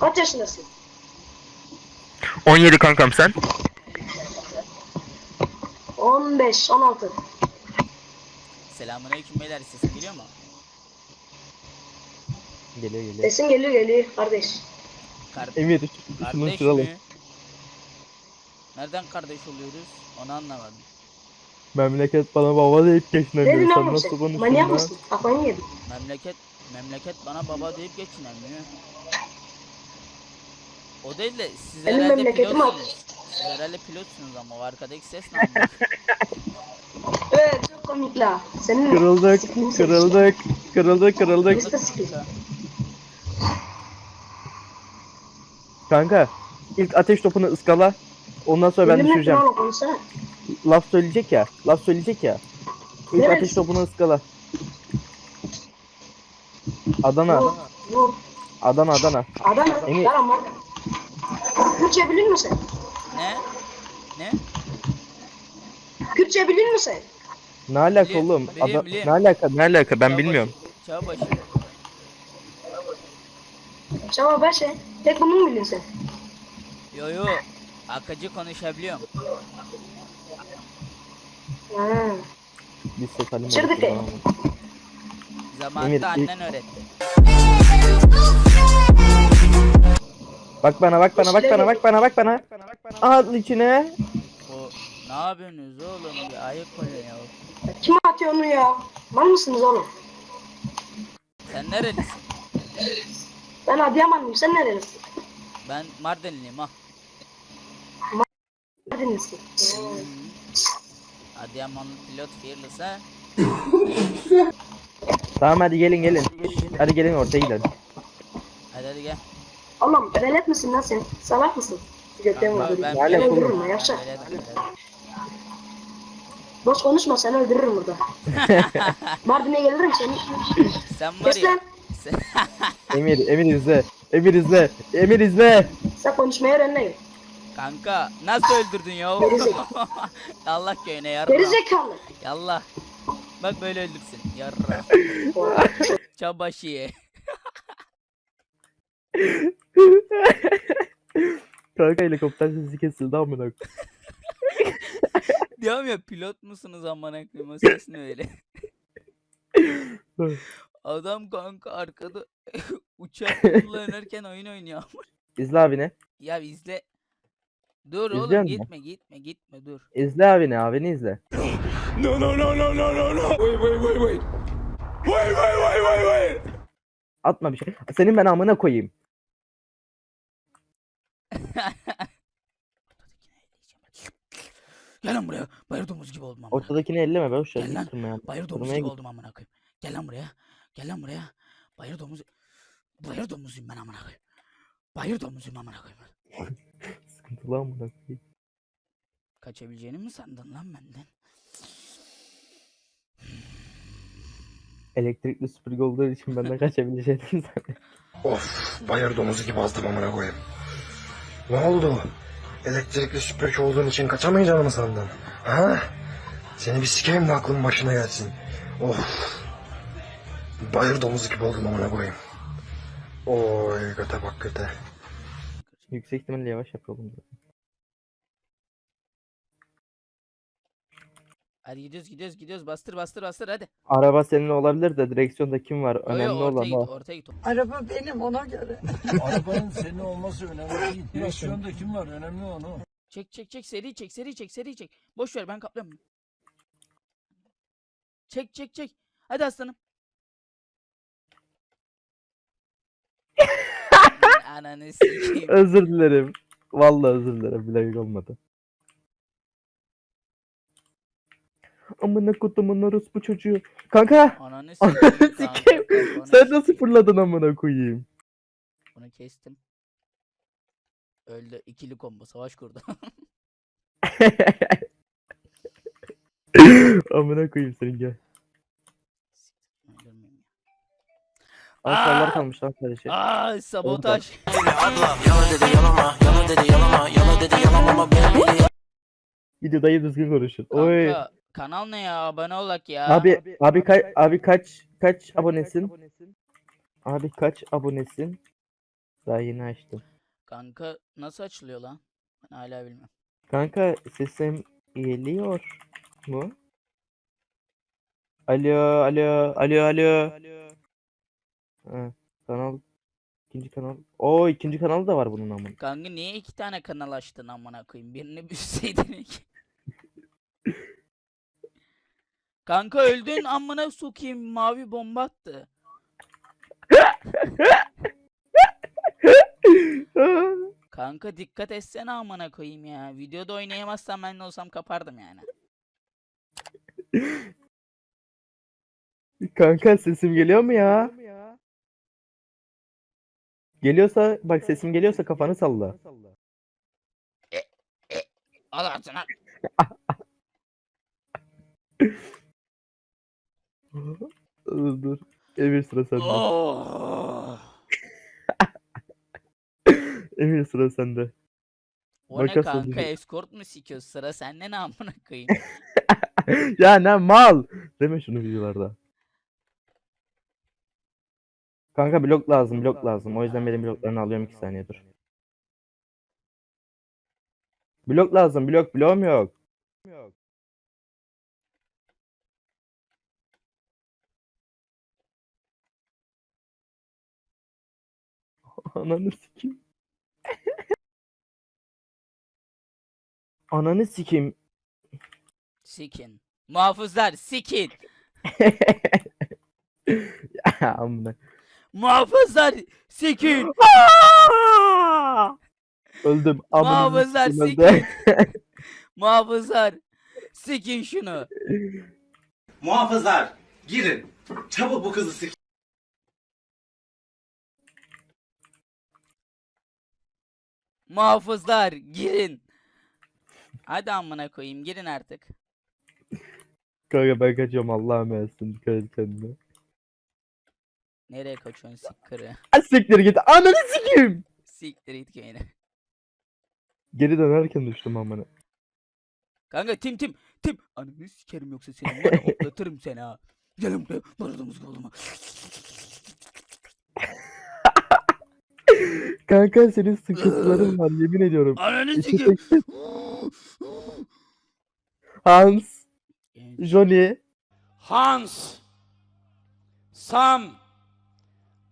Kaç yaşındasın? 17 kankam sen. 15, 16. Selamünaleyküm beyler sesim geliyor mu? Geliyor geliyor. Sesin geliyor geliyor kardeş. Kar Emir şunu kardeş mi? Nereden kardeş oluyoruz? Onu anlamadım. Memleket bana baba deyip Ne geçinemiyor. dedin Sen oğlum nasıl sen? Manyak mısın? Kafayı yedin. Memleket memleket bana baba deyip geçinemiyor. O değil de siz Benim herhalde memleketim pilotsunuz. Siz herhalde pilotsunuz ama o arkadaki ses ne? Evet çok komik la. Senin Kırıldık, sikini seçtim. kırıldık, kırıldık, kırıldık. Kanka, ilk ateş topunu ıskala. Ondan sonra ben Benimle düşüreceğim. konuşsana. Laf söyleyecek ya, laf söyleyecek ya. İlk Neresi? ateş topunu ıskala. Adana, Vur, vur. Adana, Adana. Adam Emin- Lan ama. Kürtçe bilir misin? ne? Ne? Kürtçe bilir misin? Ne alaka Biliyorum, oğlum? biliyorum, Ada- biliyorum. ne alaka, ne alaka ben bilmiyorum. Çağbaşı. Şama başe. Tek bunu mu biliyorsun sen? Yo yo. Akıcı konuşabiliyorum. Ha. Biz tamam mı? Zamanında Emir, annen öğretti. Bak bana, bak bana, bak bana, bak bana, bak bana. Al içine. O ne yapıyorsunuz oğlum? Bir ayıp oluyor ya. Kim atıyor onu ya? Mal mısınız oğlum? Sen nerelisin? Ben Adıyamanlıyım. Sen nerelisin? Ben Mardinliyim ha. Mardinlisin. Adıyamanlı pilot fearless ha. Tamam hadi gelin gelin. Hadi gelin ortaya gidelim. Hadi hadi gel. Oğlum velet misin lan sen? Salak mısın? Gökten Kanka, vurdu. ben Ben öldürürüm lan böyle- Boş konuşma seni öldürürüm burada. Mardin'e gelirim seni. Sen var Kes ya. Emir, Emir izle. Emir izle. Emir izle. Sen konuşmayı öğren lan. kanka nasıl öldürdün ya? Allah köyüne yarra. Gerizekalı. Yallah. Bak böyle öldürsün. Yarra. Çabaşı ye. Kanka helikopter sesi kesildi amına. koyayım. Diyorum ya pilot musunuz amına koyayım o ses ne öyle? Adam kanka arkada uçak kullanırken oyun oynuyor. İzle abini. ya izle. Dur İzliyor oğlum musun? gitme gitme gitme dur. İzle abini, abini izle. No, no, no, no, no, no, no. Wait, wait, wait, wait. Wait, wait, wait, wait, wait. Atma bir şey. Senin ben amına koyayım. Gel lan buraya. Bayır domuz gibi oldum amına. Ortadakini elleme be. Hoş Gel lan. geldin. Bayır domuz gibi git. oldum amına koyayım. Gel lan buraya. Gel lan buraya. Bayır domuz. Bayır domuzuyum ben amına koyayım. Bayır domuzuyum amına koyayım. Sıkıntılı amına koyayım. Kaçabileceğini mi sandın lan benden? Elektrikli süpürge olduğu için benden kaçabileceğini sanıyorum. Of, bayır domuzu gibi azdım amına koyayım. Ne oldu? Elektrikli süpürge olduğun için kaçamayacağını mı sandın? Ha? Seni bir sikeyim de aklın başına gelsin. Of. Bayır domuzu gibi oldum amına koyayım. Oy göte bak göte. Yüksek ihtimalle yavaş yapıyorum. Hadi gidiyoruz gidiyoruz gidiyoruz bastır bastır bastır hadi. Araba senin olabilir de direksiyonda kim var? Yo, yo, Önemli ortaya olan git o. ortaya git. Araba benim ona göre. Arabanın senin olması önemli değil. Direksiyonda kim var? Önemli olan o. Çek çek çek seri çek seri çek seri çek. Boş ver ben kaplıyorum. Çek çek çek. Hadi aslanım. Ananı sikeyim. Özür dilerim. Vallahi özür dilerim. Bilerek olmadı. Amına kodumun orospu çocuğu. Kanka! Ananı sikeyim. Sen nasıl fırladın amına koyayım? Bunu kestim. Öldü. ikili combo savaş kurdu. amına koyayım senin gel. Aa! kalmış lan sadece. Aa sabotaj. Gidiyor dayı düzgün konuşun. Oy. Kanal ne ya? Abone olak ya. Abi abi kaç abi kaç kaç abonesin? Abi kaç abonesin? Daha yeni açtım. Kanka nasıl açılıyor lan? Ben hala bilmem. Kanka sesim geliyor mu? Alo, alo, alo, alo. Ha, kanal, ikinci kanal. Oo ikinci kanal da var bunun amın. Kanka niye iki tane kanal açtın amına koyayım? Birini büyüseydin. Kanka öldün amına sokayım mavi bomba attı. Kanka dikkat etsene amına koyayım ya. Videoda oynayamazsam ben de olsam kapardım yani. Kanka sesim geliyor mu ya? Geliyorsa bak sesim geliyorsa kafanı salla. Al ağzına. Dur dur. Emir sıra sende. Oh. Emir sıra sende. O ne Makas kanka olacak. escort mu sikiyor sıra sende ne amına koyayım. ya ne mal. Deme şunu videolarda. Kanka blok lazım blok lazım. O yüzden benim bloklarını alıyorum 2 saniye dur. Blok lazım blok bloğum yok. Ananı sikeyim. Ananı sikeyim. Sikin. Muhafızlar sikin. ya amına. Muhafızlar sikin. Öldüm. Amına Muhafızlar sikin. Muhafızlar sikin şunu. Muhafızlar girin. Çabuk bu kızı sik. Muhafızlar girin. Hadi amına koyayım girin artık. Kanka ben kaçıyorum Allah'a emanetsin. Dikkat et kendine. Nereye kaçıyorsun sikkırı? Ha siktir git. Ananı sikeyim. Siktir it köyüne. Geri dönerken düştüm amına. Kanka tim tim tim. Ananı sikerim yoksa seni var ya hoplatırım seni ha. Gelim buraya. Barıdığımız koluma. Kanka senin sıkıntıların var yemin ediyorum. Ananı İki sikeyim. tek- Hans, Johnny, Hans, Sam,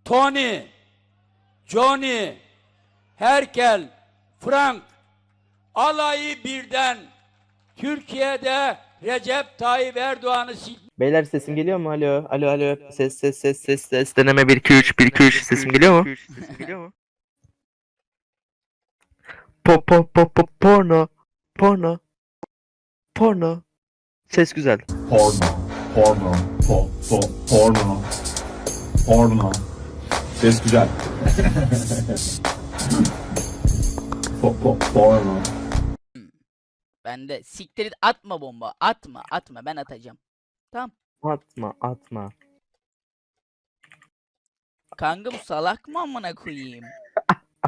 Tony, Johnny, Herkel, Frank, alayı birden Türkiye'de Recep Tayyip Erdoğan'ı sik Beyler sesim geliyor mu? Alo, alo, alo. Ses, ses, ses, ses, ses. Deneme 1, 2, 3, 1, 2, 3. Sesim geliyor mu? Po, po, po, po, porno. Porno. Porno. Ses güzel. Porno, porno, po, po, porno, porno. Ses güzel. po, po, porno. Ben de siktir atma bomba. Atma atma ben atacağım. Tamam. Atma, atma. Kanka bu salak mı amına koyayım?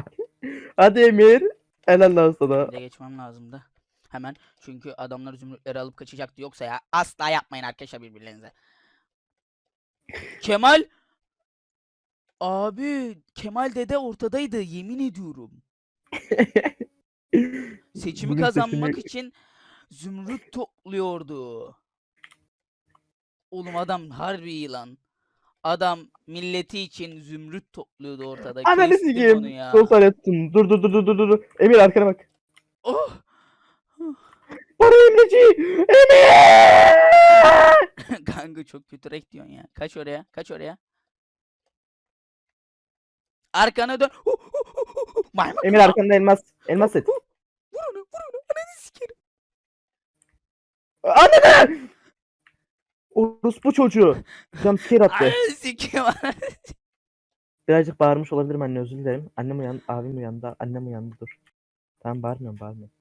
Hadi Emir. Helal lan sana. De geçmem lazımdı. Hemen çünkü adamlar zümrütleri alıp kaçacaktı yoksa ya asla yapmayın arkadaşlar birbirlerinize. Kemal Abi Kemal dede ortadaydı yemin ediyorum. Seçimi kazanmak için zümrüt topluyordu. Oğlum adam harbi iyi lan. Adam milleti için zümrüt topluyordu ortada. Ananı Kestim onu sikeyim. ya. Sol salettin. Dur dur dur dur dur dur. Emir arkana bak. Oh! Para Emreci. Emir! Kanka çok kötü renk diyorsun ya. Kaç oraya? Kaç oraya? Arkana dön. Hu, hu, hu, hu, hu. Maymun. Emir arkanda elmas. Elmas et. Vur onu, vur onu. Ananı sikerim. Anne! Orospu çocuğu. Jumpscare attı. Ananı. Birazcık bağırmış olabilirim anne özür dilerim. Annem uyandı, abim uyandı, annem uyandı dur. Tamam bağırmıyorum bağırmıyorum.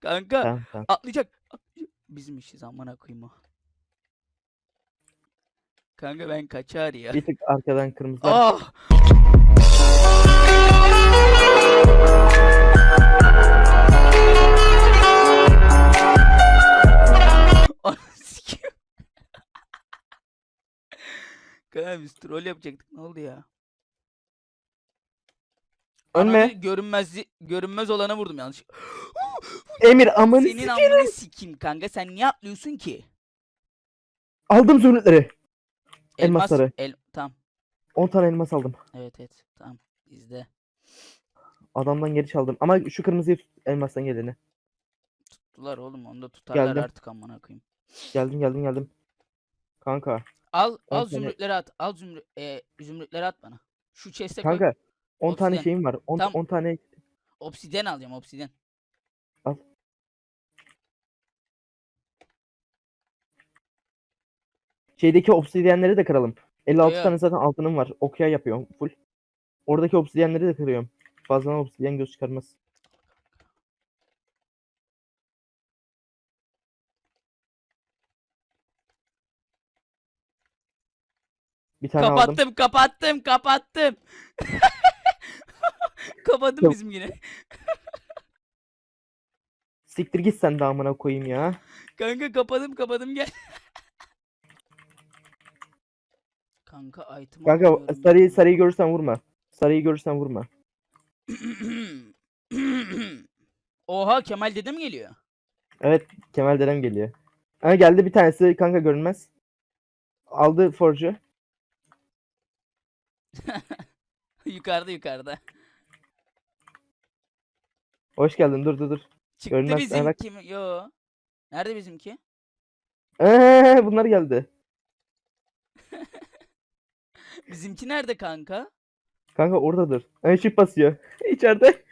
Kanka Tamam tamam. atlayacak. atlayacak. Bizim işiz amına koyayım o. Kanka ben kaçar ya. Bir tık arkadan kırmızılar. Ah! Kanka biz troll yapacaktık ne oldu ya? Ölme. Ananı görünmez görünmez olana vurdum yanlış. Emir amını Senin sikerim. amını sikeyim kanka. Sen niye atlıyorsun ki? Aldım zümrütleri. Elmas. Elmasları. El, tamam. 10 tane elmas aldım. Evet evet. Tamam. İzle. Adamdan geri çaldım. Ama şu kırmızıyı tut elmastan geleni. Tuttular oğlum onu da tutarlar Geldim. artık amına koyayım. Geldim geldim geldim. Kanka. Al al tane- zümrütleri at. Al zümrüt e, zümrütleri at bana. Şu chest'e koy. Kanka 10 tane Obsidian. şeyim var. 10 Tam- 10 tane Obsidyen alacağım obsidyen. şeydeki obsidyenleri de kıralım. 56 Yo, yo. tane zaten altınım var. Okuya yapıyorum full. Oradaki obsidyenleri de kırıyorum. Fazladan obsidyen göz çıkarmaz. Bir tane aldım. Kapattım kapattım kapattım. Kapattım Yok. bizim yine. Siktir git sen de amına koyayım ya. Kanka kapadım kapadım gel. Kanka item Kanka alamıyorum sarıyı ya. sarıyı görürsen vurma. Sarıyı görürsen vurma. Oha Kemal dede mi geliyor? Evet Kemal dedem geliyor. Ha geldi bir tanesi kanka görünmez. Aldı forcu. yukarıda yukarıda. Hoş geldin dur dur dur. Çıktı Görünmez, bizimki mi? Yo. Nerede bizimki? Ee, bunlar geldi. Bizimki nerede kanka? Kanka oradadır. Ay şif basıyor. İçeride.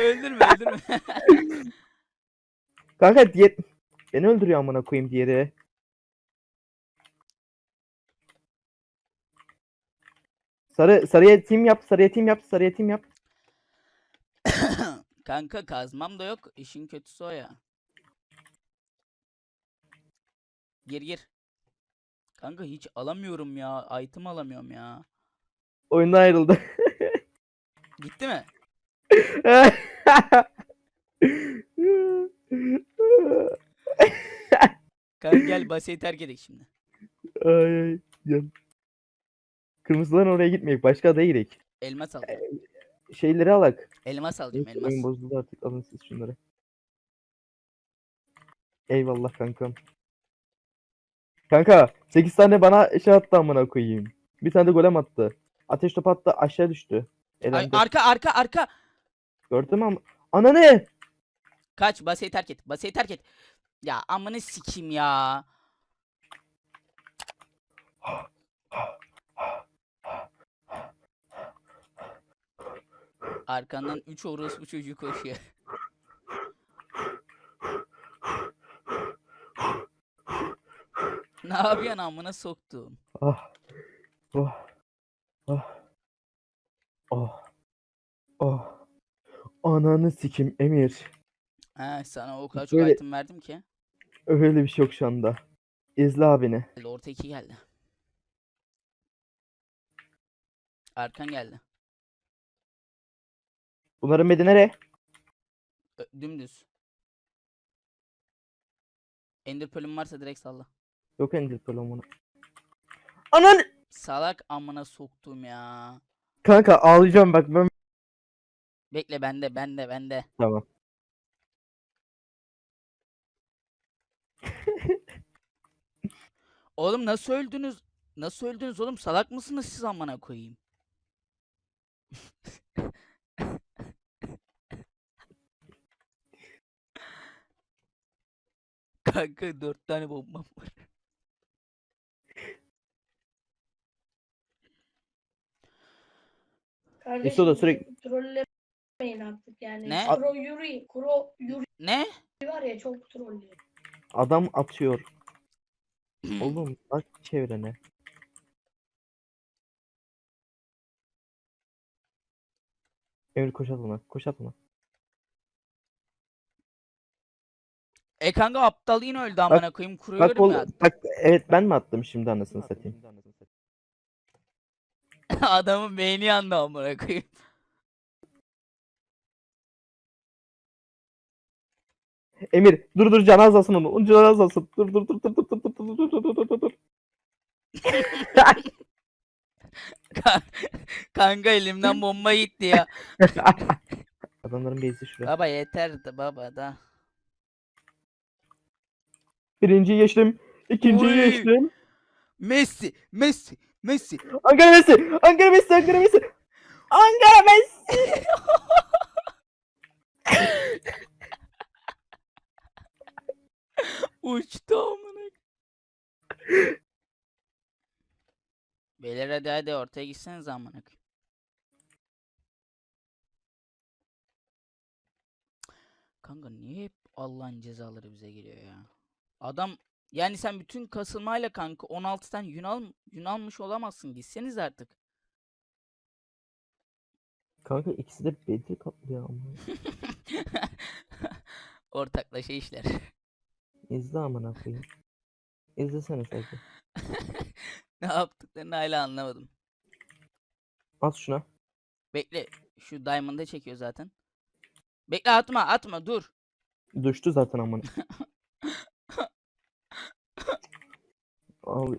öldürme öldürme. Kanka diye beni öldürüyor amına koyayım diğeri. Sarı sarıya team yap, sarıya team yap, sarıya team yap. kanka kazmam da yok. İşin kötüsü o ya. Gir gir. Kanka hiç alamıyorum ya. Item alamıyorum ya. Oyundan ayrıldı. Gitti mi? Kanka gel baseyi terk edelim şimdi. ay ay. Gel. Kırmızıdan oraya gitmeyek. Başka adaya gidelim. Elmas al. Şeyleri alak. Elmas alacağım Neyse, elmas. oyun bozuldu artık. Alın siz şunları. Eyvallah kankam. Kanka 8 tane bana şey attı amına koyayım. Bir tane de golem attı. Ateş topu attı aşağı düştü. Ay, Elendi. arka arka arka. Gördün mü ama? Ana ne? Kaç baseyi terk et. Baseyi terk et. Ya amını sikeyim ya. Arkandan 3 orospu çocuğu koşuyor. ne yapıyorsun amına soktum. Ah. Oh. Oh. Oh. Oh. Ananı sikim Emir. He sana o kadar çok Böyle- item verdim ki. Öyle bir şey yok şu anda. İzle abini. Geldi, Orta 2 geldi. Arkan geldi. Bunların medi nereye? Ö- dümdüz. Ender Pearl'ün varsa direkt salla. Yok Ender Pearl bunu. Anan! Salak amına soktum ya. Kanka ağlayacağım bak ben. Bekle bende bende bende. Tamam. Oğlum nasıl öldünüz? Nasıl öldünüz oğlum? Salak mısınız siz amına koyayım? Kanka dört tane bombam var. Kardeşim da sürekli- trollemeyin artık yani. Ne? Kuro Yuri, Kuro Yuri Ne? var ya çok trollüyor. Adam atıyor. Oğlum bak çevrene. Emir koş at ona. Koş at ona. E kanka aptal yine öldü amına koyayım. Bak, Kuruyorum bol, ya. bak evet ben mi attım şimdi anasını satayım. Adamın beyni yandı amına koyayım. Emir dur dur canı azalsın onu. Onun canı azalsın. Dur dur dur dur dur dur dur dur dur dur dur dur dur. Kanka elimden bomba gitti ya. Adamların base'i şuraya. Baba yeter de baba da. Birinciyi geçtim. İkinciyi Oy. geçtim. Messi, Messi, Messi. Ankara Messi. Ankara Messi. Ankara Messi. Ankara Messi. Uçtu amına. Beyler hadi hadi ortaya gitseniz amına. Kanka niye hep Allah'ın cezaları bize geliyor ya? Adam yani sen bütün kasılmayla kanka 16 tane yün, al, yün almış olamazsın. Gitseniz artık. Kanka ikisi de bedri kaplıyor ama. Ortaklaşa işler. İzle amına koyayım. İzlesene sadece. ne yaptıklarını hala anlamadım. At şuna. Bekle. Şu Diamond'ı çekiyor zaten. Bekle atma atma dur. Düştü zaten amına. Abi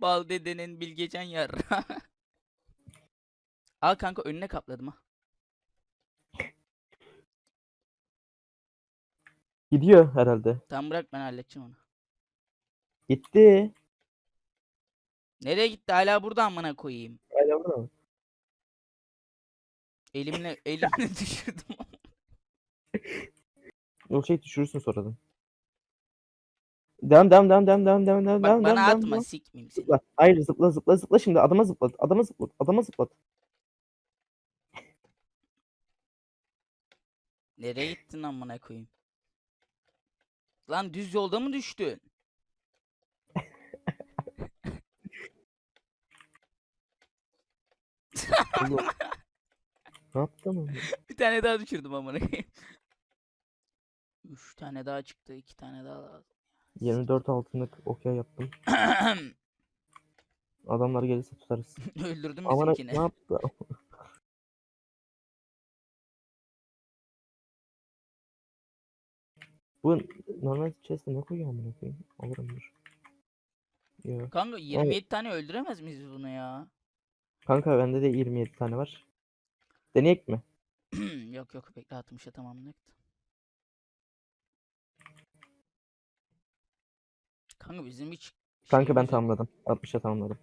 Bal dedenin bilgecan yar. Al kanka önüne kapladım ha. gidiyor herhalde. Tamam bırak ben halledeceğim onu. Gitti. Nereye gitti? Hala burada amına koyayım. Hala burada mı? Elimle elimle düşürdüm. O şey düşürürsün sonradan. Devam devam devam devam devam devam devam Bak devam bana devam, atma devam. sikmeyeyim seni. Zıpla. Hayır zıpla zıpla zıpla şimdi adama zıplat. Adama zıplat. Adama zıplat. Nereye gittin amına koyayım? Lan düz yolda mı düştün? Oğlum. ne yaptın oğlum? Bir tane daha düşürdüm amına koyayım. Üç tane daha çıktı, iki tane daha lazım. 24 altınlık okey yaptım. Adamlar gelirse tutarız. Öldürdüm Aman ne bizimkini. yaptı? Bu normal chest'e ne koyuyor amına koyayım? Alırım dur. Yok. Kanka 27 tane öldüremez miyiz bunu ya? Kanka bende de 27 tane var. Deneyek mi? yok yok bekle 60'a tamamladık. Kanka bizim hiç Kanka ben tamamladım. 60'a tamamladım.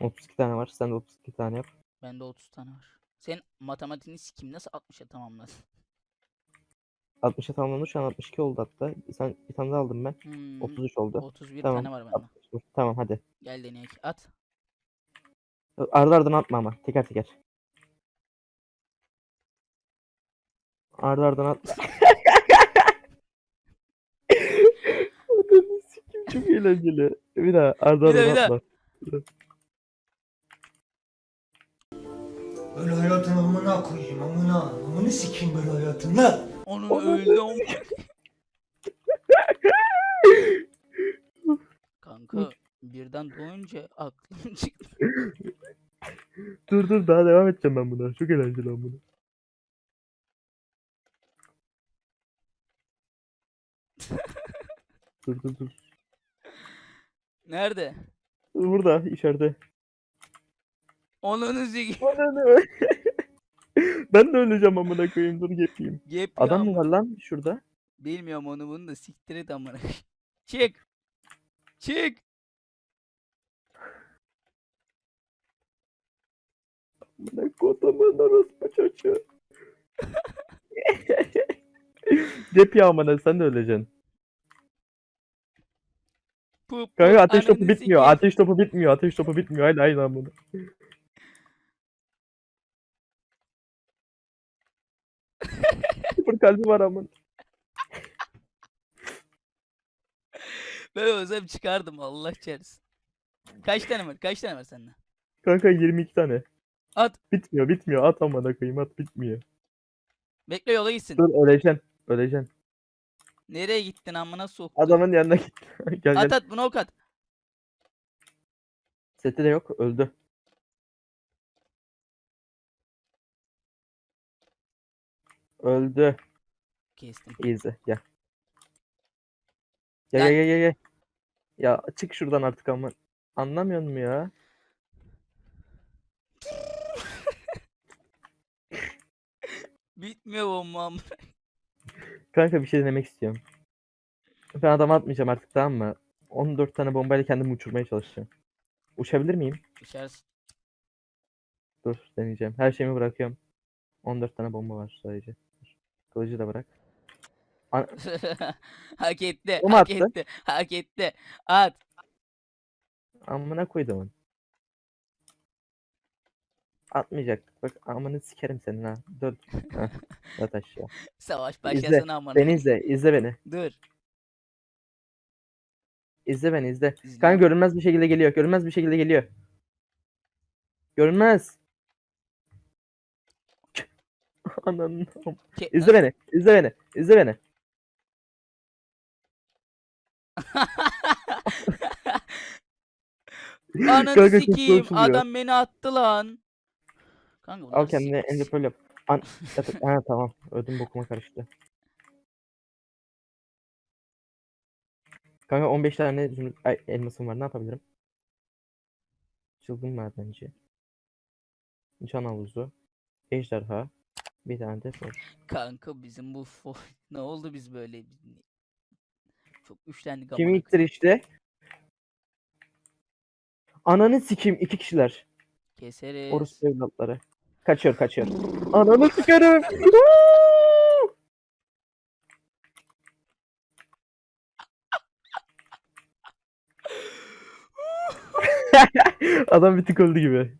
32 tane var. Sen de 32 tane yap. Bende 30 tane var. Sen matematiğini sikim nasıl 60'a tamamladın? 60'a tamamlandı. Şu an 62 oldu hatta. Sen bir tane daha aldım ben. Hmm, 33 oldu. 31 Tamam. tane var bende. 61. Tamam hadi. Gel deneyek. At. Ardı ardına atma ama. Teker teker. Ardı ardına atma. Adamı sikim çok eğlenceli. Bir daha ardı Bir ardına bir daha. atma. Böyle hayatın amına koyayım amına. Amını sikeyim böyle hayatın lan. Onun öldü o. Kanka birden doğunca aklım çıktı. Dur dur daha devam edeceğim ben buna. Çok eğlenceli lan bunu. dur dur dur. Nerede? Burada içeride. Onun zigi. Ananı. ben de öleceğim amına koyayım dur yapayım. Gap Adam mı var lan şurada? Bilmiyorum onu bunu da siktir et amına. Çık. Çık. Amına kodumun orospu çocuğu. Gep ya amına sen de öleceksin. Pup, Kanka ateş topu bitmiyor. Ateş topu bitmiyor. Ateş topu bitmiyor. Haydi haydi amına. Sıfır kalbi var amına. Ben olsam çıkardım Allah çarpsın. Kaç tane var? Kaç tane var sende? Kanka 22 tane. At. Bitmiyor bitmiyor. At amına koyayım at bitmiyor. Bekle yola gitsin. Dur öleceksin. Öleceksin. Nereye gittin amına soktu. Adamın yanına git. gel At gel. at bunu ok at. Seti de yok. Öldü. Öldü. Kestim. Easy. Gel. Gel Gel. gel gel gel. Ya çık şuradan artık ama. Anlamıyor musun ya? Bitmiyor bombam. Kanka bir şey denemek istiyorum. Ben adam atmayacağım artık tamam mı? 14 tane bombayla kendimi uçurmaya çalışacağım. Uçabilir miyim? Düşersin. Dur deneyeceğim. Her şeyimi bırakıyorum. 14 tane bomba var sadece. Kılıcı da bırak. hak etti. Mu hak attı? etti. Hak etti. At. Amına koydum. Atmayacak. Bak amını sikerim senin ha. Dur. Heh, Yat aşağı. Savaş İzle, başlasın amına. Beni izle. izle beni. Dur. İzle beni izle. İzliyorum. Kanka görünmez bir şekilde geliyor. Görünmez bir şekilde geliyor. Görünmez. Ananı. Ke- İzle beni. İzle beni. İzle beni. Ananı Kanka çok sikeyim. Adam beni attı lan. Kanka bunlar Al kendine sik- ender pearl yap. An yap- ha tamam. Ödüm bokuma karıştı. Kanka 15 tane zümrüt ay, elmasım var. Ne yapabilirim? Çılgın madenci. Can havuzu. Ejderha. Bir tane de pearl. Kanka bizim bu fo- ne oldu biz böyle çok güçlendik Kim amına ittir işte? Ananı sikeyim iki kişiler. Keseriz. Orospu evlatları. Kaçıyor kaçıyor. Ananı sikerim. Adam bir tık öldü gibi.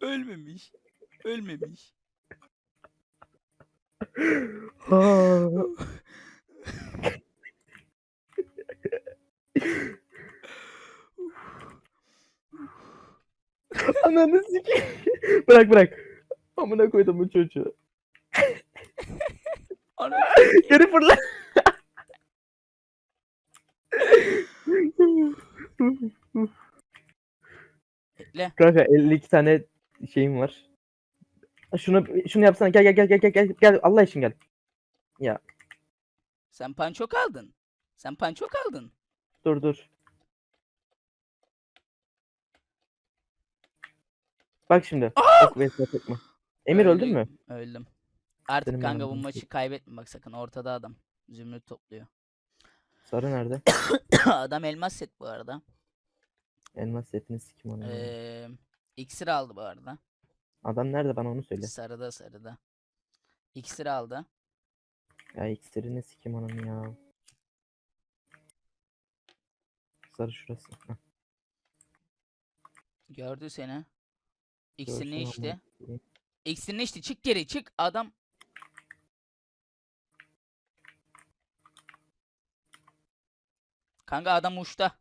Ölmemiş. Ölmemiş. Ha. Ananı sikeyim. bırak bırak. Amına koydum bu çocuğu. Geri fırla. bekle. Kanka 52 tane şeyim var. Şunu şunu yapsana gel gel gel gel gel gel gel Allah için gel. Ya Sen panço kaldın. Sen panço kaldın. dur dur. Bak şimdi. Bak satık mı? Emir öldün mü? Öldüm. Artık Benim kanka bu yanımda maçı mısın? kaybetme bak sakın ortada adam. Zümrüt topluyor. Sarı nerede? adam elmas set bu arada. Elmas setini sikim onu. Ee, iksir aldı bu arada. Adam nerede bana onu söyle. Sarıda sarıda. İksir aldı. Ya iksirini sikim onun ya. Sarı şurası. Gördü seni. Görsün içti. amına koyayım. İksirini içti. Çık geri çık. Adam Kanka adam uçta.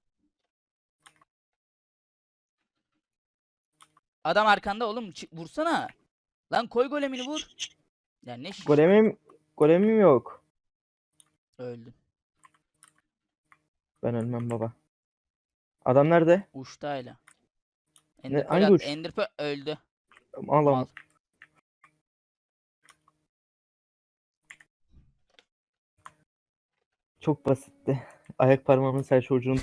Adam arkanda oğlum. Çık, vursana. Lan koy golemini vur. Ya ne şiş- Golemim, golemim yok. Öldü. Ben ölmem baba. Adam nerede? Uçtayla. Ne- Ender hangi Pearl uç? Ender Pearl öldü. Al al. Çok basitti. Ayak parmağımın serçe ucunu